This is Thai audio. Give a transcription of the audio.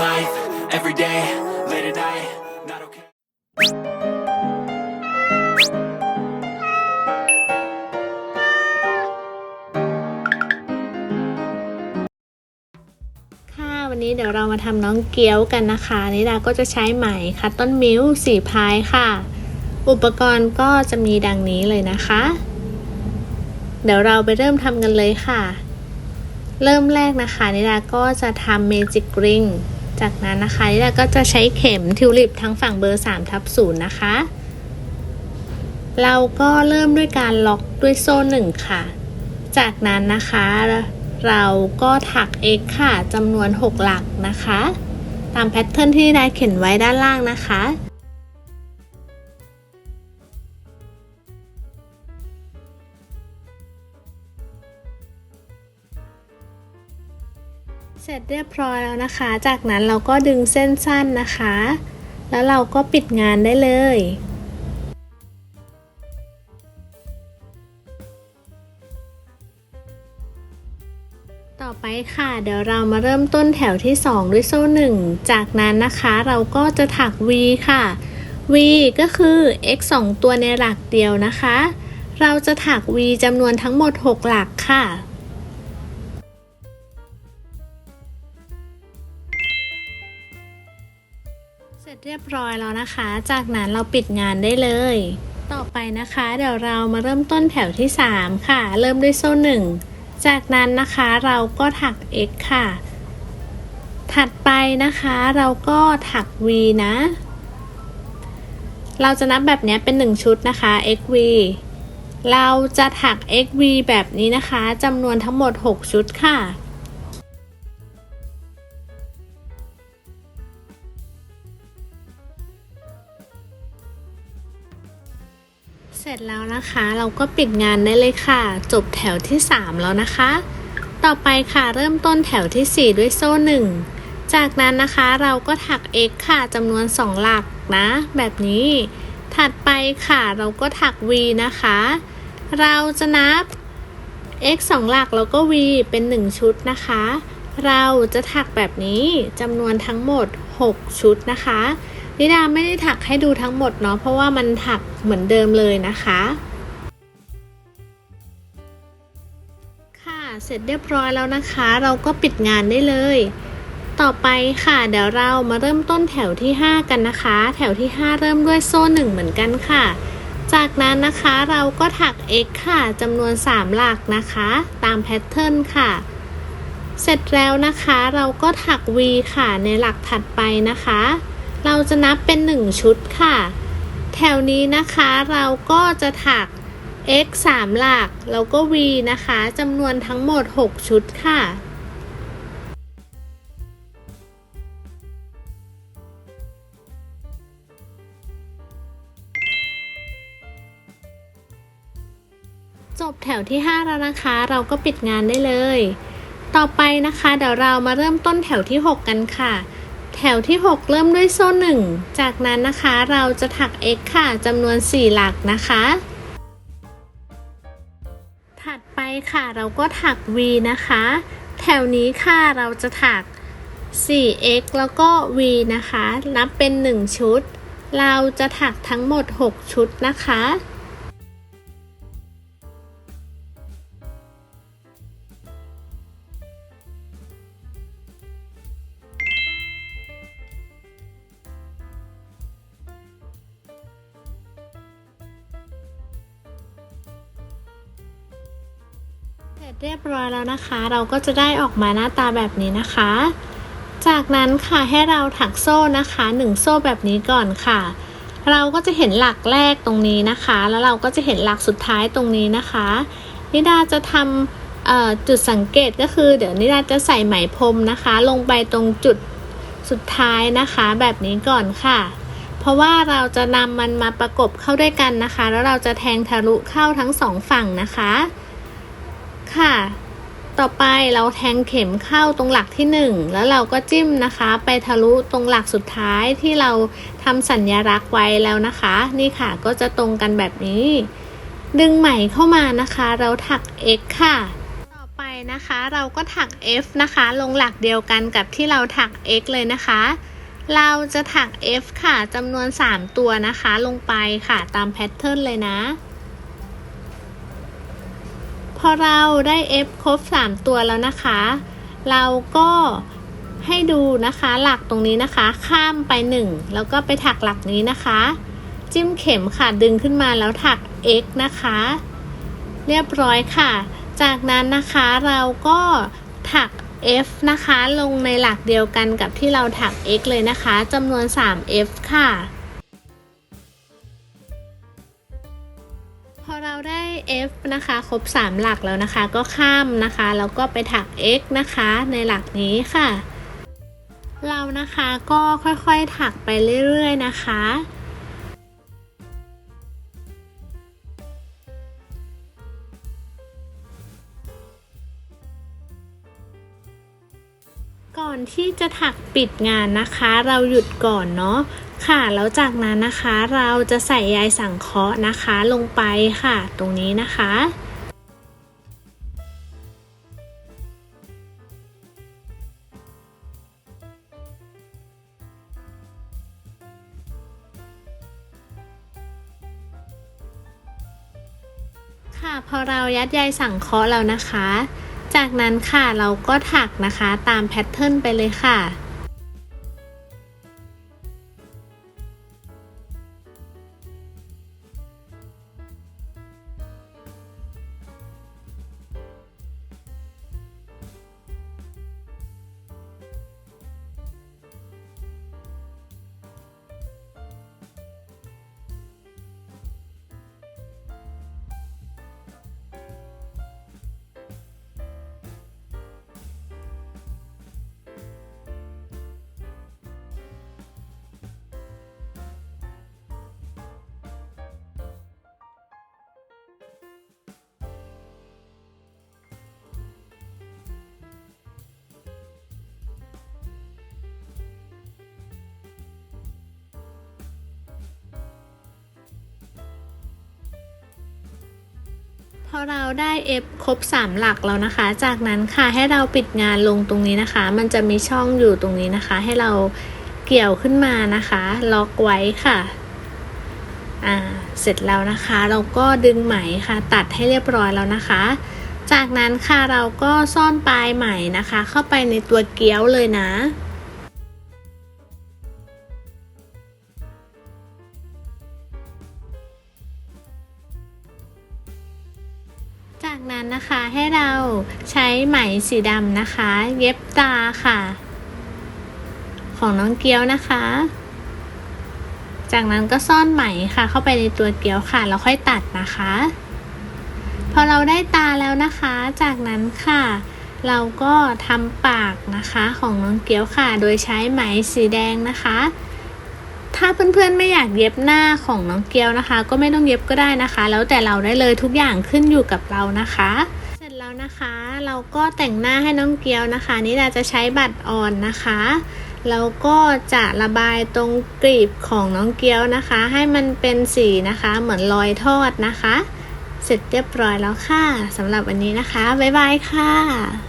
life, every day, late at night, not okay. ค่ะวันนี้เดี๋ยวเรามาทำน้องเกี๊ยวกันนะคะนิดาก็จะใช้ไหมคัตตอนมิลสีพายค่ะ อุปกรณ์ก็จะมีดังนี้เลยนะคะ เดี๋ยวเราไปเริ่มทำกันเลยค่ะ เริ่มแรกนะคะนิดาก็จะทำเมจิกริง จากนั้นนะคะเราก็จะใช้เข็มทิวลิปทั้งฝั่งเบอร์3ทับศูนะคะ เราก็เริ่มด้วยการล็อกด้วยโซ่หนึ่งค่ะ จากนั้นนะคะ เราก็ถัก x ค่ะจำนวน 6 หลักนะคะ ตามแพทเทิร์นที่ได้เขียนไว้ด้านล่างนะคะ เสร็จเรียบร้อยแล้วนะคะ จากนั้นเราก็ดึงเส้นสั้นนะคะ แล้วเราก็ปิดงานได้เลยต่อไปค่ะเดี๋ยวเรามาเริ่มต้นแถวที่ 2 ด้วยโซ่ 1 จากนั้นนะคะเราก็จะถัก v ค่ะ v ก็คือ x 2 ตัวในหลักเดียวนะคะ เราจะถัก v จำนวนทั้งหมด 6 หลักค่ะ ร็จเรียบร้อยแล้วนะคะ จากนั้นเราปิดงานได้เลย ต่อไปนะคะ เดี๋ยวเรามาเริ่มต้นแถวที่ 3 ค่ะ เริ่มด้วยโซ่1จากนั้นนะคะเราก็ถัก x ค่ะ ถัดไปนะคะเราก็ถัก v นะ เราจะนับแบบนี้เป็น 1 ชุดนะคะ xv เราจะถัก xv แบบนี้นะคะจำนวนทั้งหมด 6 ชุดค่ะ ร็จแล้วนะคะ เราก็ปิดงานได้เลยค่ะ จบแถวที่ 3 แล้วนะคะ ต่อไปค่ะเริ่มต้นแถวที่ 4 ด้วยโซ่ 1 จากนั้นนะคะเราก็ถัก x ค่ะจำนวน 2 หลักนะ แบบนี้ ถัดไปค่ะเราก็ถัก v นะคะ เราจะนับ x 2 หลักแล้วก็ v เป็น 1 ชุดนะคะ เราจะถักแบบนี้จำนวนทั้งหมด 6 ชุดนะคะ นิดาไม่ได้ถักให้ดูทั้งหมดเนาะเพราะว่ามันถักเหมือนเดิมเลยนะคะค่ะเสร็จเรียบร้อยแล้วนะคะ เราก็ปิดงานได้เลย ต่อไปค่ะ เดี๋ยวเรามาเริ่มต้นแถวที่ 5 กันนะคะ แถวที่ 5 เริ่มด้วยโซ่1เหมือนกันค่ะ จากนั้นนะคะเราก็ถัก x ค่ะจำนวน 3 หลักนะคะ ตามแพทเทิร์นค่ะ เสร็จแล้วนะคะ เราก็ถัก v ค่ะในหลักถัดไปนะคะ เราจะนับเป็น 1 ชุดค่ะ แถวนี้นะคะเราก็จะถัก x 3 หลัก แล้วก็ v นะคะจำนวนทั้งหมด 6 ชุดค่ะจบแถวที่ 5 แล้วนะคะ เราก็ปิดงานได้เลย ต่อไปนะคะ เดี๋ยวเรามาเริ่มต้นแถวที่ 6 กันค่ะ แถวที่ 6 เริ่มด้วยโซ่1จากนั้นนะคะเราจะถัก x ค่ะจำนวน 4 หลักนะคะ ถัดไปค่ะเราก็ถัก v นะคะ แถวนี้ค่ะเราจะถัก 4x แล้วก็ v นะคะ นับเป็น 1 ชุด เราจะถักทั้งหมด 6 ชุดนะคะ ร็จเรียบร้อยแล้วนะคะ เราก็จะได้ออกมาหน้าตาแบบนี้นะคะ จากนั้นค่ะให้เราถักโซ่นะคะหนึ่งโซ่แบบนี้ก่อนค่ะ เราก็จะเห็นหลักแรกตรงนี้นะคะ แล้วเราก็จะเห็นหลักสุดท้ายตรงนี้นะคะ นิดาจะทำจุดสังเกตก็คือ เดี๋ยวนิดาจะใส่ไหมพรมนะคะ ลงไปตรงจุดสุดท้ายนะคะแบบนี้ก่อนค่ะ เพราะว่าเราจะนำมันมาประกบเข้าด้วยกันนะคะ แล้วเราจะแทงทะลุเข้าทั้งสองฝั่งนะคะ ค่ะ ต่อไปเราแทงเข็มเข้าตรงหลักที่ 1 แล้วเราก็จิ้มนะคะ ไปทะลุตรงหลักสุดท้ายที่เราทำสัญญลักษณ์ไว้แล้วนะคะ นี่ค่ะก็จะตรงกันแบบนี้ ดึงไหมเข้ามานะคะ เราถัก x ค่ะต่อไปนะคะเราก็ถัก F นะคะ ลงหลักเดียวกันกับที่เราถัก X เลยนะคะ เราจะถัก F ค่ะจำนวน 3 ตัวนะคะ ลงไปค่ะตามแพทเทิร์นเลยนะ พอเราได้ F ครบ 3 ตัวแล้วนะคะ เราก็ให้ดูนะคะหลักตรงนี้นะคะ ข้ามไป 1 แล้วก็ไปถักหลักนี้นะคะ จิ้มเข็มค่ะดึงขึ้นมาแล้วถัก X นะคะ เรียบร้อยค่ะ จากนั้นนะคะเราก็ถัก F นะคะ ลงในหลักเดียวกันกับที่เราถัก X เลยนะคะจำนวน 3F ค่ะ F นะคะ ครบ 3 หลักแล้วนะคะ ก็ข้ามนะคะ แล้วก็ไปถัก X นะคะ ในหลักนี้ค่ะ เรานะคะก็ค่อยๆถักไปเรื่อยๆนะคะ ก่อนที่จะถักปิดงานนะคะ เราหยุดก่อนเนาะค่ะแล้วจากนั้นนะคะเราจะใส่ใยสังเคราะห์นะคะลงไปค่ะ ตรงนี้นะคะค่ะพอเรายัดใยสังเคราะห์แล้วนะคะ จากนั้นค่ะเราก็ถักนะคะตามแพทเทิร์นไปเลยค่ะ พอเราได้ F ครบ 3 หลักแล้วนะคะ จากนั้นค่ะให้เราปิดงานลงตรงนี้นะคะ มันจะมีช่องอยู่ตรงนี้นะคะ ให้เราเกี่ยวขึ้นมานะคะ ล็อกไว้ค่ะอ่าเสร็จแล้วนะคะ เราก็ดึงไหมค่ะ ตัดให้เรียบร้อยแล้วนะคะ จากนั้นค่ะเราก็ซ่อนปลายไหมนะคะ เข้าไปในตัวเกี้ยวเลยนะ นะคะ ให้เราใช้ไหมสีดำนะคะ เย็บตาค่ะ ของน้องเกี๊ยวนะคะ จากนั้นก็ซ่อนไหมค่ะ เข้าไปในตัวเกี๊ยวค่ะ แล้วค่อยตัดนะคะ พอเราได้ตาแล้วนะคะ จากนั้นค่ะ เราก็ทำปากนะคะของน้องเกี๊ยวค่ะ โดยใช้ไหมสีแดงนะคะ ถ้าเพื่อนๆไม่อยากเย็บหน้าของน้องเกียวนะคะ ก็ไม่ต้องเย็บก็ได้นะคะ แล้วแต่เราได้เลยทุกอย่างขึ้นอยู่กับเรานะคะ เสร็จแล้วนะคะ เราก็แต่งหน้าให้น้องเกียวนะคะ นี่เราจะใช้บัตรอ่อนนะคะแล้วก็จะระบายตรงกลีบของน้องเกียวนะคะ ให้มันเป็นสีนะคะ เหมือนรอยทอดนะคะ เสร็จเรียบร้อยแล้วค่ะสำหรับวันนี้นะคะ บ๊ายบายค่ะ